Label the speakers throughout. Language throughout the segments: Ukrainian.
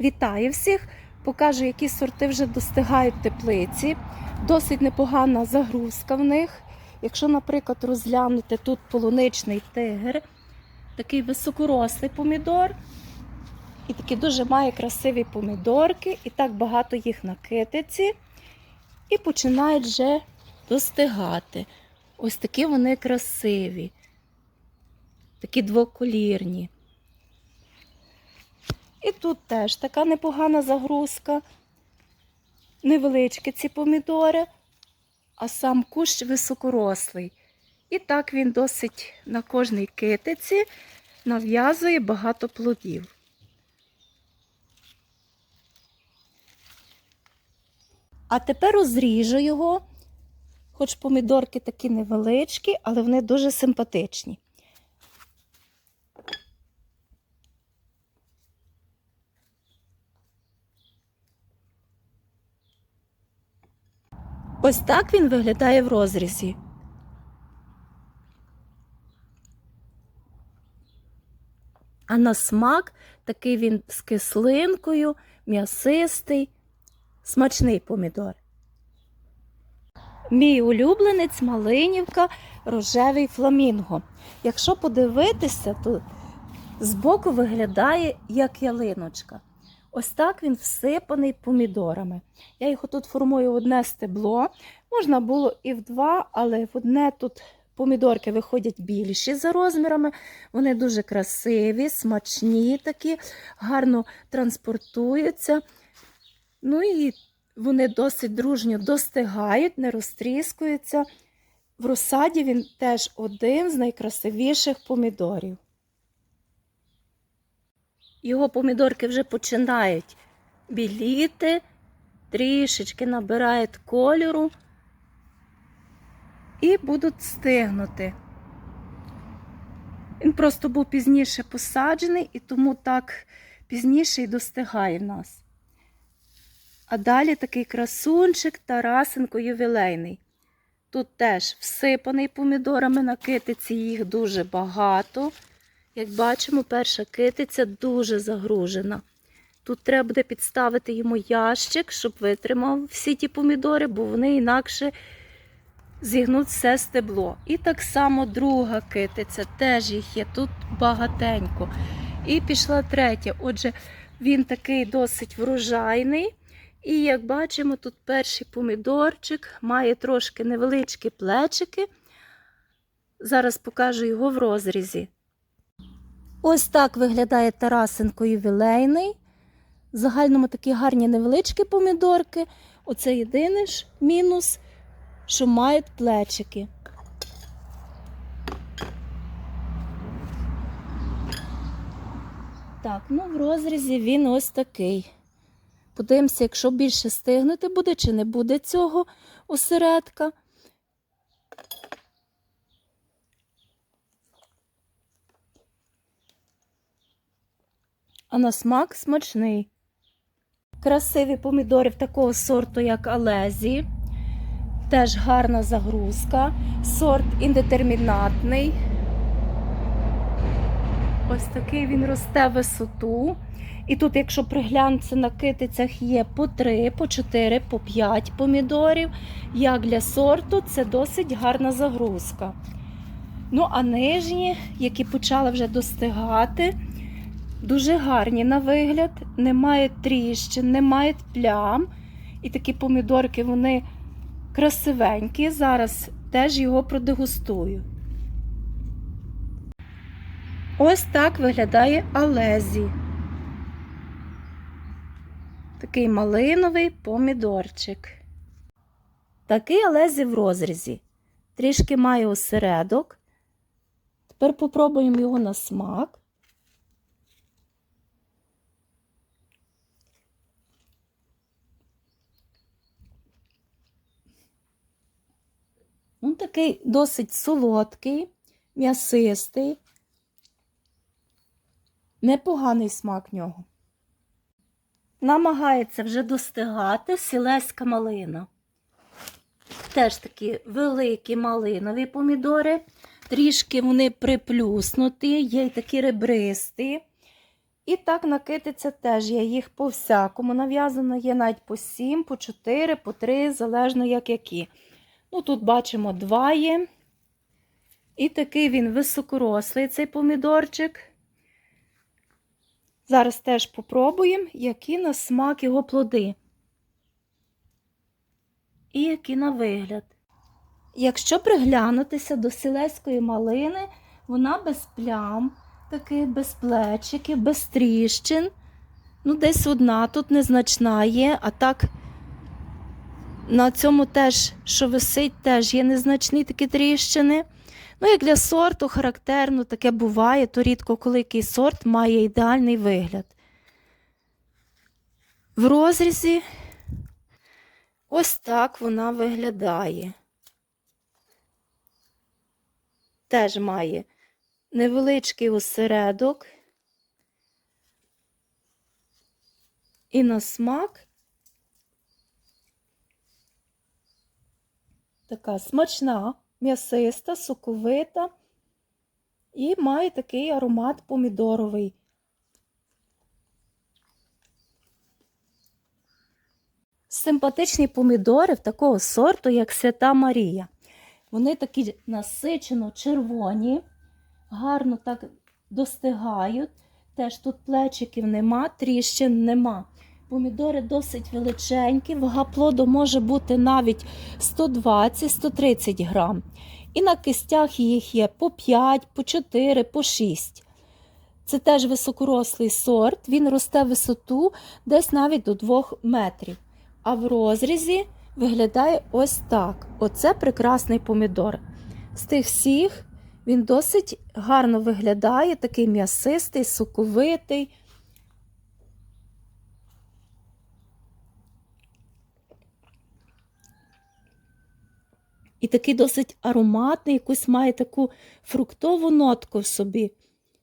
Speaker 1: Вітаю всіх! Покажу, які сорти вже достигають теплиці. Досить непогана загрузка в них. Якщо, наприклад, розглянути тут полуничний тигр, такий високорослий помідор, і такі дуже має красиві помідорки, і так багато їх на китиці, і починають вже достигати. Ось такі вони красиві, такі двоколірні. І тут теж така непогана загрузка. Невеличкі ці помідори, а сам кущ високорослий. І так він досить на кожній китиці нав'язує багато плодів. А тепер розріжу його, хоч помідорки такі невеличкі, але вони дуже симпатичні. Ось так він виглядає в розрізі. А на смак такий він з кислинкою, м'ясистий, смачний помідор. Мій улюбленець малинівка рожевий фламінго. Якщо подивитися, то збоку виглядає як ялиночка. Ось так він всипаний помідорами. Я його тут формую в одне стебло. Можна було і в два, але в одне тут помідорки виходять більші за розмірами. Вони дуже красиві, смачні такі, гарно транспортуються. Ну і вони досить дружньо достигають, не розтріскуються. В розсаді він теж один з найкрасивіших помідорів. Його помідорки вже починають біліти, трішечки набирають кольору і будуть стигнути. Він просто був пізніше посаджений і тому так пізніше і достигає в нас. А далі такий красунчик Тарасенко ювілейний. Тут теж всипаний помідорами на китиці, їх дуже багато. Як бачимо, перша китиця дуже загружена. Тут треба буде підставити йому ящик, щоб витримав всі ті помідори, бо вони інакше зігнуть все стебло. І так само друга китиця, теж їх є, тут багатенько. І пішла третя. Отже, він такий досить врожайний. І як бачимо, тут перший помідорчик має трошки невеличкі плечики. Зараз покажу його в розрізі. Ось так виглядає Тарасенко ювілейний. В загальному такі гарні невеличкі помідорки. Оце єдиний ж мінус, що мають плечики. Так, ну в розрізі він ось такий. Подивимося, якщо більше стигнути буде, чи не буде цього осередка. А на смак смачний. Красиві помідори такого сорту, як Алезі. Теж гарна загрузка. Сорт індетермінатний. Ось такий він росте висоту. І тут, якщо приглянутися на китицях, є по 3, по 4, по 5 помідорів. Як для сорту, це досить гарна загрузка. Ну, а нижні, які почали вже достигати, Дуже гарні на вигляд, немає тріщин, немає плям. І такі помідорки, вони красивенькі. Зараз теж його продегустую. Ось так виглядає Алезі. Такий малиновий помідорчик. Такий Алезі в розрізі. Трішки має осередок. Тепер попробуємо його на смак. Він такий досить солодкий, м'ясистий, непоганий смак нього. Намагається вже достигати сілеська малина. Теж такі великі малинові помідори, трішки вони приплюснуті, є й такі ребристі. І так на китиця теж є їх по всякому. Нав'язано є навіть по 7, по 4, по 3, залежно як які. Ну, тут бачимо два є. І такий він високорослий, цей помідорчик. Зараз теж попробуємо, які на смак його плоди. І які на вигляд. Якщо приглянутися до селецької малини, вона без плям, таких без плечиків, без тріщин. Ну, десь одна тут незначна є, а так на цьому теж, що висить, теж є незначні такі тріщини. Ну, як для сорту характерно, таке буває, то рідко коли який сорт має ідеальний вигляд. В розрізі ось так вона виглядає. Теж має невеличкий осередок. І на смак така смачна, м'ясиста, соковита і має такий аромат помідоровий. Симпатичні помідори в такого сорту, як Свята Марія. Вони такі насичено червоні, гарно так достигають. Теж тут плечиків нема, тріщин нема. Помідори досить величенькі, вага плоду може бути навіть 120-130 грам. І на кистях їх є по 5, по 4, по 6. Це теж високорослий сорт, він росте в висоту десь навіть до 2 метрів. А в розрізі виглядає ось так. Оце прекрасний помідор. З тих всіх він досить гарно виглядає, такий м'ясистий, соковитий. І такий досить ароматний, якусь має таку фруктову нотку в собі.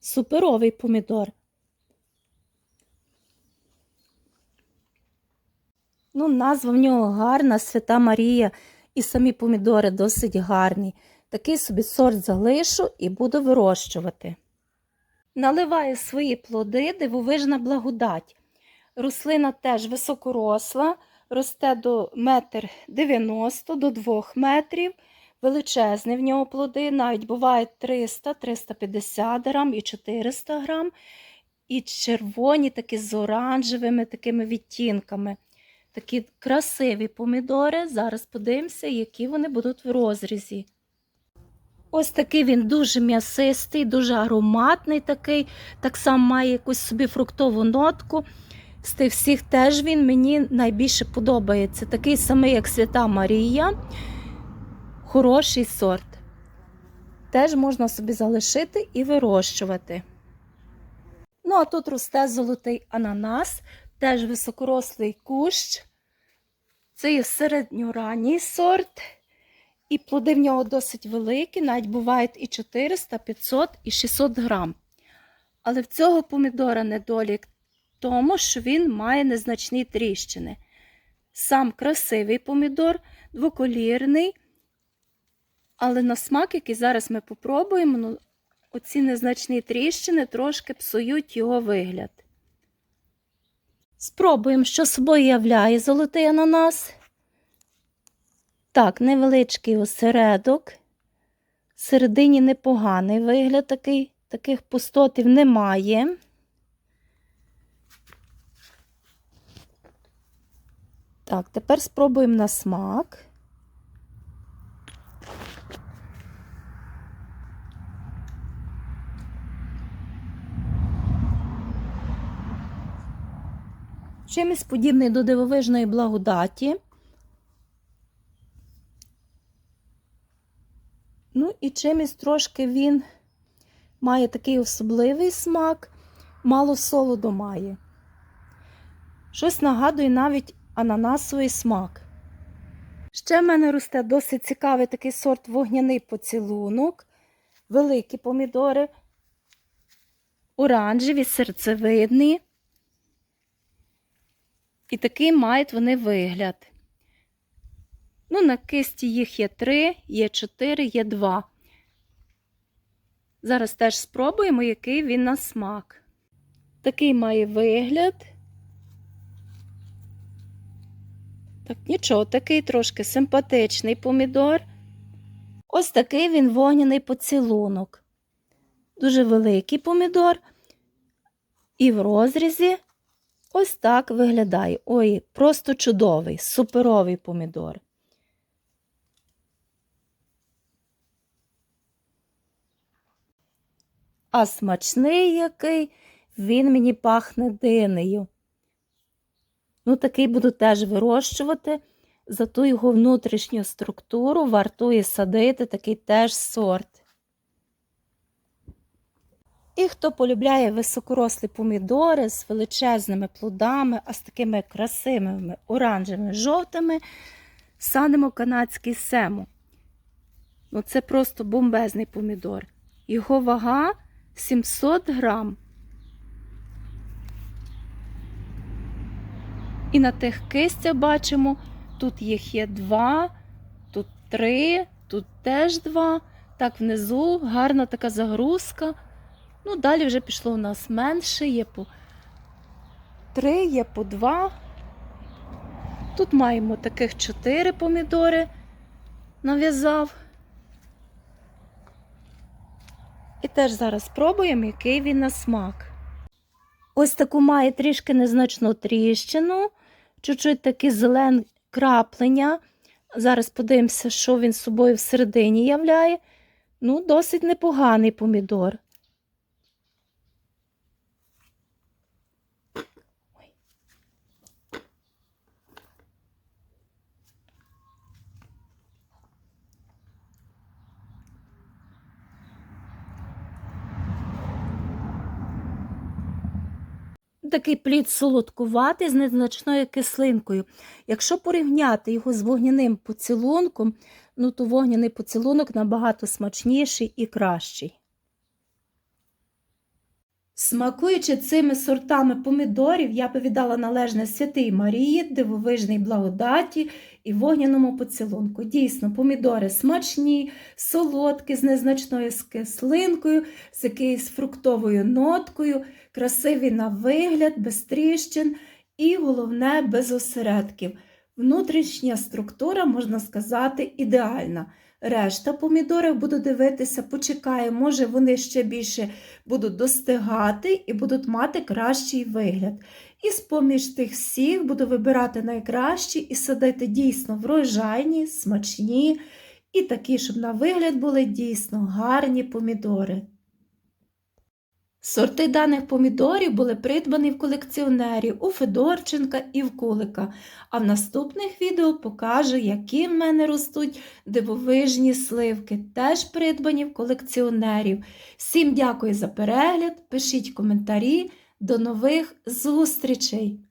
Speaker 1: Суперовий помідор. Ну, назва в нього гарна, Свята Марія, і самі помідори досить гарні. Такий собі сорт залишу і буду вирощувати. Наливаю свої плоди дивовижна благодать. Рослина теж високоросла, росте до 1,90 м до 2 метрів. Величезні в нього плоди, навіть бувають 300-350 грам і 400 грам. І червоні, такі з оранжевими такими відтінками. Такі красиві помідори. Зараз подивимося, які вони будуть в розрізі. Ось такий він дуже м'ясистий, дуже ароматний такий, так само має якусь собі фруктову нотку. З тих всіх теж він мені найбільше подобається. Такий самий, як Свята Марія. Хороший сорт. Теж можна собі залишити і вирощувати. Ну, а тут росте золотий ананас, теж високорослий кущ. Це є середньоранній сорт. І плоди в нього досить великі, навіть бувають і 400, 500 і 600 грам. Але в цього помідора недолік тому, що він має незначні тріщини. Сам красивий помідор, двоколірний, але на смак, який зараз ми попробуємо, ну, оці незначні тріщини трошки псують його вигляд. Спробуємо, що собою являє золотий ананас. Так, невеличкий осередок. Всередині непоганий вигляд такий, таких пустотів немає. Так, тепер спробуємо на смак. Чимось подібний до дивовижної благодаті. Ну і чимось трошки він має такий особливий смак, мало солоду має. Щось нагадує навіть ананасовий смак. Ще в мене росте досить цікавий такий сорт вогняний поцілунок, великі помідори, оранжеві, серцевидні. І такий мають вони вигляд. Ну, на кисті їх є три, є чотири, є два. Зараз теж спробуємо, який він на смак. Такий має вигляд. Нічого, такий трошки симпатичний помідор. Ось такий він вогняний поцілунок. Дуже великий помідор. І в розрізі ось так виглядає. Ой, просто чудовий, суперовий помідор. А смачний який, він мені пахне динею. Ну, такий буду теж вирощувати. За ту його внутрішню структуру вартує садити такий теж сорт. І хто полюбляє високорослі помідори з величезними плодами, а з такими красивими оранжевими жовтими, садимо канадський сему. Ну, це просто бомбезний помідор. Його вага 700 грам. І на тих кистях бачимо, тут їх є два, тут три, тут теж два. Так, внизу гарна така загрузка. Ну, далі вже пішло у нас менше, є по три, є по два. Тут маємо таких чотири помідори нав'язав. І теж зараз спробуємо, який він на смак. Ось таку має трішки незначну тріщину, чуть-чуть такі зелен краплення. Зараз подивимося, що він собою всередині являє. Ну, досить непоганий помідор. Такий плід солодкуватий з незначною кислинкою. Якщо порівняти його з вогняним поцілунком, ну то вогняний поцілунок набагато смачніший і кращий. Смакуючи цими сортами помідорів, я би віддала належне святий Марії, дивовижній благодаті і вогняному поцілунку. Дійсно, помідори смачні, солодкі, з незначною кислинкою, з якоюсь фруктовою ноткою, красиві на вигляд, без тріщин і, головне, без осередків. Внутрішня структура, можна сказати, ідеальна. Решта помідорів буду дивитися, почекаю, може вони ще більше будуть достигати і будуть мати кращий вигляд. І з-поміж тих всіх буду вибирати найкращі і садити дійсно врожайні, смачні і такі, щоб на вигляд були дійсно гарні помідори. Сорти даних помідорів були придбані в колекціонерів у Федорченка і в Кулика, а в наступних відео покажу, які в мене ростуть дивовижні сливки, теж придбані в колекціонерів. Всім дякую за перегляд, пишіть коментарі, до нових зустрічей!